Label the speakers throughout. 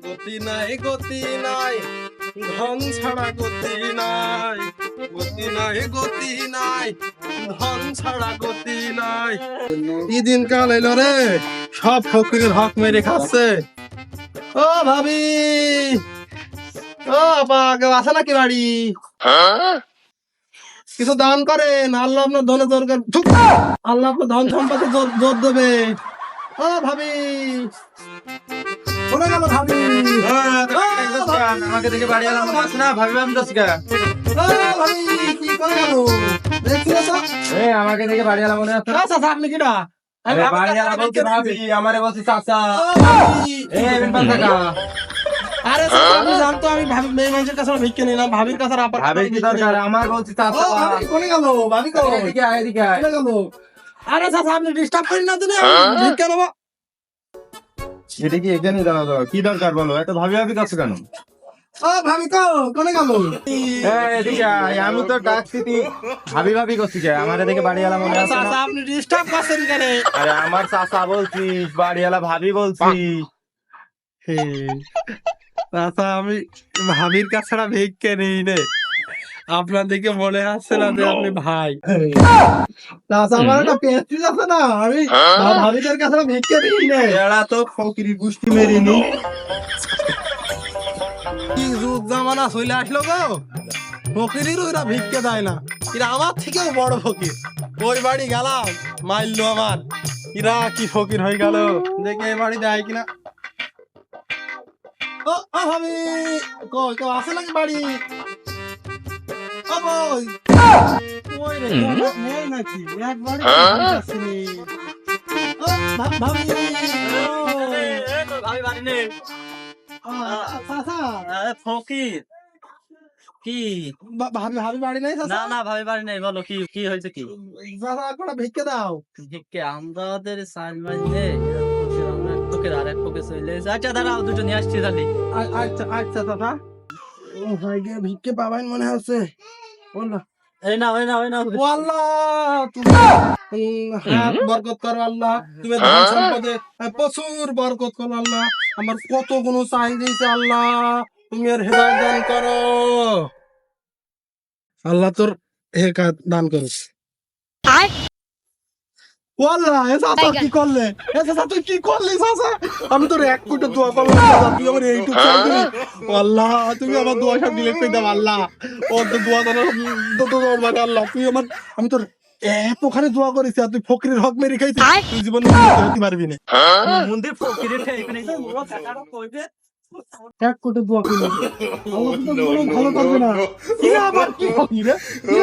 Speaker 1: গতি নাই গতি নাই। ধন ছাড়া গতি নাই। গতি নাই গতি নাই। ধন ছাড়া গতি নাই। কি দিন কাল এলো রে? সব ফকিরের হক মেরে খাচ্ছে। ও ভাবি। ও আপা কেউ আছে নাকি বাড়ি? কিছু দান করেন, আল্লাহ আপনার ধনে জোর আল্লাহ আপনার ধন সম্পদে জোর দেবে। ও ভাবি। কোনে গেল ভাবি
Speaker 2: আমাকে দেখে বাড়ি আলাম আছে না ভাবি আমি দশ টাকা
Speaker 1: ও ভাবি কি করে গেল দেখছিলে তো
Speaker 2: এ আমাকে দেখে বাড়ি আলাম মনে আছে
Speaker 1: আপনি কিটা আমি
Speaker 2: আরে আমারে বলছি চাচা
Speaker 1: জানতো আমি ভাবি মেয়ে মানুষের কাছে ভিক্ষে নিলাম ভাবির কাছে আপার কাছে
Speaker 2: কি
Speaker 1: ভিক্ষে
Speaker 2: দরকার? আমার বলছি চাচা।
Speaker 1: কোনে গেল? ভাবি তো
Speaker 2: এদিকে আয় এদিকে আয়।
Speaker 1: কোনে গেল? আরে চাচা আপনি ডিস্টার্ব করেন না তুমি ভিক্ষে নেব।
Speaker 2: সেটা কি এখানে তো কি দরকার বলো? এত ভাবি ভাবি কাছে কেন?
Speaker 1: ও ভাবি তো কোনে গেল?
Speaker 2: এদিকে আয় আমি তো ডাকছি তুই ভাবি ভাবি করছি আমারে দেখে বাড়ি আলাম মনে আছে না?
Speaker 1: আপনি ডিস্টার্ব করছেন কেন?
Speaker 2: আরে আমার চাচা বলছিস বাড়ি আলা ভাবি
Speaker 1: চাচা আমি ভাবির কাছে ছাড়া ভিক্ষে নেই রে আপনার দিকে মনে আসছে না যে আপনি ভাই? চাচা আমার একটা পেস্ট্রিজ আছে না আমি ভাবিদের কাছে ভিক্ষে নিই রে
Speaker 2: এরা তো ফকিরি গুষ্টি মেরিনি।
Speaker 1: কি যুগ জামানা চলে আসলো গো? ফকিরির ওরা ভিক্ষে দেয় না। এরা আমার থেকেও বড় ফকির। ওই বাড়ি গেলাম মাইল্লো আমার। এরা কি ফকির হয়ে গেল? দেখে এই বাড়ি দেয় কিনা। ও ও ভাবি কই কেউ আছে নাকি বাড়ি? কই কই রে নেই নাকি একবারে আসেনি ও ভাবি
Speaker 3: ভাবি বাড়ি নেই ফকির কি
Speaker 1: ভাবি ভাবি বাড়ি নাই
Speaker 3: না না ভাবি বাড়ি নেই বলো কি কি হয়েছে কি
Speaker 1: একটা ভিক্ষে দাও
Speaker 3: ভিক্ষে আমাদের সাইন এক পকেট আর এক পকেট চলে আচ্ছা দাঁড়াও দুটো নিয়ে আসছি তাহলে
Speaker 1: আচ্ছা আচ্ছা চাচা ও ভাই ভিক্ষে পাবেন মনে হচ্ছে।
Speaker 3: এই
Speaker 1: আল্লাহ তুমি হাত বরকত করো আল্লাহ তুমি ধন সম্পদে প্রচুর বরকত করো আল্লাহ আমার কত কোনো চাই আল্লাহ তুমি দান করো। আল্লাহ তোর হে কাজ দান করো ও আল্লাহ এ চাচা কি করলে? তুই কি করলি আমি তোর এক কোটি দোয়া করলাম চাচা তুই আমার এইটুকু আল্লাহ তুমি আমার দোয়া সব ডিলেট করে দাও আল্লাহ। ও তো দোয়া মানে আল্লাহ। তুই আমার আমি তোর এতখানে দোয়া করেছি আর তুই ফকরির হক মেরে খাইছিস। তুই? জীবনে হতে পারবি না।
Speaker 3: মন্দির ফকিরের কইবে
Speaker 1: এক কোটি দোয়া জীবনে ভালো করবে না। কি আবার কি ফকির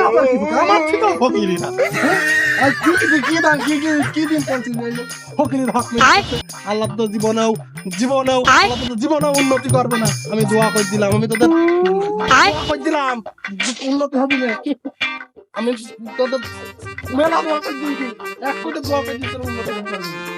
Speaker 1: আবার কি আমার ফকির না। আল্লাহ তো জীবনেও জীবনেও আল্লাহ তো জীবনেও উন্নতি করবে না। আমি দোয়া করে দিলাম আমি তোদের করে দিলাম। উন্নতি হবে না। আমি তোদের মেলা দোয়া করে দিয়েছি। এক কোটি দোয়া করে দিয়েছি উন্নতি।